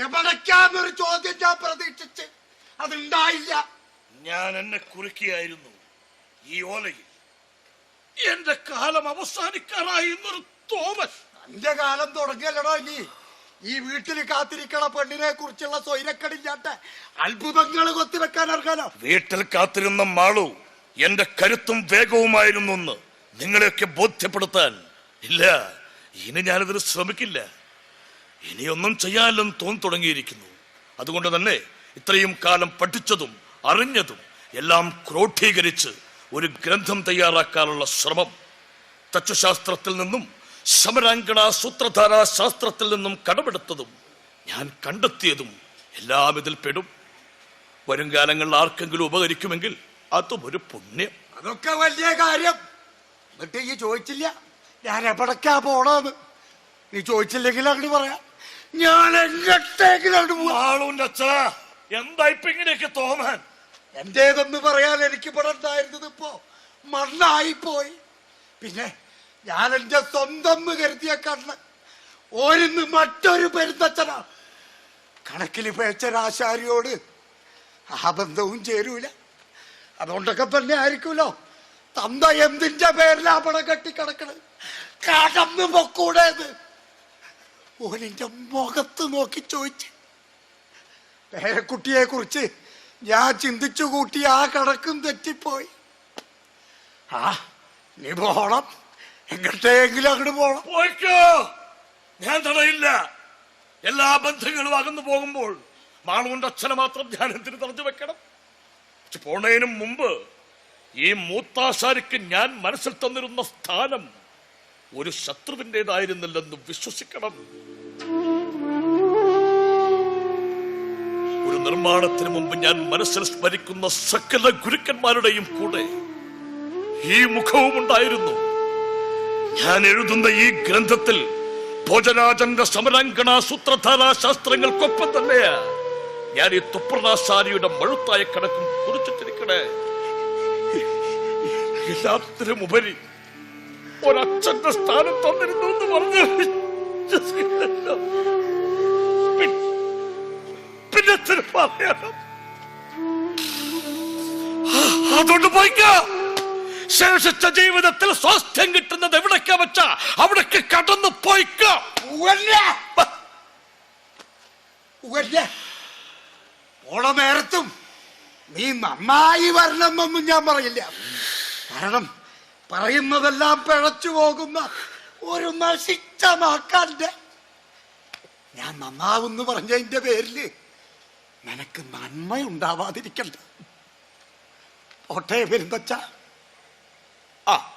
എന്നൊരു ചോദ്യം ഞാൻ പ്രതീക്ഷിച്ച്? അതുണ്ടായില്ല. ഞാൻ എന്നെ കുറുക്കിയായിരുന്നു ഈ ഓലയിൽ. എന്റെ കാലം അവസാനിക്കാറായി എന്നൊരു തോമൽ എന്റെ കാലം തുടങ്ങിയല്ലടോ ഇനി. ഈ വീട്ടിൽ കാത്തിരിക്കണ പെണ്ണിനെ കുറിച്ചുള്ള സ്വൈരക്കടില്ലാത്ത അത്ഭുതങ്ങൾ കൊത്തിവെക്കാൻ ഇറങ്ങാനോ? വീട്ടിൽ കാത്തിരുന്ന മാളു എന്റെ കരുത്തും വേഗവുമായിരുന്നു എന്ന് നിങ്ങളെയൊക്കെ ബോധ്യപ്പെടുത്താൻ ഇല്ല. ഇനി ഞാനിതിന് ശ്രമിക്കില്ല. ഇനിയൊന്നും ചെയ്യാനില്ലെന്ന് തോന്നി തുടങ്ങിയിരിക്കുന്നു. അതുകൊണ്ട് തന്നെ ഇത്രയും കാലം പഠിച്ചതും അറിഞ്ഞതും എല്ലാം ക്രോഡീകരിച്ച് ഒരു ഗ്രന്ഥം തയ്യാറാക്കാനുള്ള ശ്രമം തച്ചുശാസ്ത്രത്തിൽ നിന്നും സമരാങ്കണ സൂത്രധാര ശാസ്ത്രത്തിൽ നിന്നും കടമെടുത്തതും ഞാൻ കണ്ടെത്തിയതും എല്ലാം ഇതിൽ പെടും. വരും കാലങ്ങളിൽ ആർക്കെങ്കിലും ഉപകരിക്കുമെങ്കിൽ അതും ഒരു പുണ്യം. അതൊക്കെ വലിയ കാര്യം. എന്നിട്ട് ഈ ചോദിച്ചില്ല ഞാൻ എവിടക്കാ പോണെന്ന്? നീ ചോദിച്ചില്ലെങ്കിൽ അങ്ങോട്ട് പറയാം. ഞാൻ എന്താ ഇപ്പൊ ഇങ്ങനെയൊക്കെ തോന്നാൻ? എന്റേതെന്ന് പറയാൻ എനിക്ക് ഇവിടെ ഉണ്ടായിരുന്നത് ഇപ്പോ മണ്ണായി പോയി പിന്നെ ഞാൻ എന്റെ സ്വന്തം കരുതിയ കണ്ണ് ഓരിന്ന് മറ്റൊരു പെരുന്തച്ചനാ കണക്കിൽ പേച്ചരാശാരിയോട് ആ ബന്ധവും ചേരൂല. അതുകൊണ്ടൊക്കെ തന്നെ ആയിരിക്കുമല്ലോ. തന്ത എന്തിന്റെ പേരിലാ പണം കെട്ടിക്കിടക്കണത്? കടന്നു പൊക്കൂടേന്ന്. ഓനിന്റെ മുഖത്ത് നോക്കി ചോദിച്ചു. പേരക്കുട്ടിയെ കുറിച്ച് ഞാൻ ചിന്തിച്ചു കൂട്ടി ആ കണക്കും തെറ്റിപ്പോയി. ആ നീ പോണം. എങ്ങോട്ടെങ്കിലും അങ്ങോട്ട് പോണം. പോയിക്കോ. ഞാൻ തടയില്ല. എല്ലാ ബന്ധങ്ങളും അകന്നു പോകുമ്പോൾ മാളുവിന്റെ അച്ഛനെ മാത്രം ധ്യാനത്തിന് തറഞ്ഞു തടഞ്ഞു വെക്കണം? പക്ഷെ പോണതിനും മുമ്പ് ഈ മൂത്താശാരിക്ക് ഞാൻ മനസ്സിൽ തന്നിരുന്ന സ്ഥാനം ഒരു ശത്രുവിന്റെതായിരുന്നില്ലെന്ന് വിശ്വസിക്കണം. ഒരു നിർമ്മാണത്തിന് മുമ്പ് ഞാൻ മനസ്സിൽ സ്മരിക്കുന്ന സകല ഗുരുക്കന്മാരുടെയും കൂടെ ഈ മുഖവും ഉണ്ടായിരുന്നു ഞാൻ എഴുതുന്ന ഈ ഗ്രന്ഥത്തിൽ ഭോജരാജന്റെ സമരാങ്കണ സൂത്രധാര ശാസ്ത്രങ്ങൾക്കൊപ്പം തന്നെയാ ഞാൻ ഈ തുപ്രണാസാരിയുടെ മഴുത്തായ കണക്കും കുറിച്ചിട്ടിരിക്കണേ. എല്ലാത്തിനും ഉപരി ഒരച്ഛന്റെ സ്ഥാനം തന്നിരുന്നു എന്ന് പറഞ്ഞു പിന്നെ അതുകൊണ്ട് പോയിക്ക. ശേഷിച്ച ജീവിതത്തിൽ സ്വാസ്ഥ്യം കിട്ടുന്നത് എവിടൊക്കെ വെച്ച അവിടേക്ക് കടന്നു പോയിക്കോ. നേരത്തും നീ നന്നായി വരണമെന്നൊന്നും ഞാൻ പറയില്ല. കാരണം പറയുന്നതെല്ലാം പിഴച്ചു പോകുന്ന ഒരു നശിച്ച നാക്കാന്റെ ഞാൻ നന്നാവുന്നു പറഞ്ഞതിന്റെ പേരിൽ നിനക്ക് നന്മ ഉണ്ടാവാതിരിക്കണ്ട ഓട്ടയെ പെരുന്തച്ച ആ.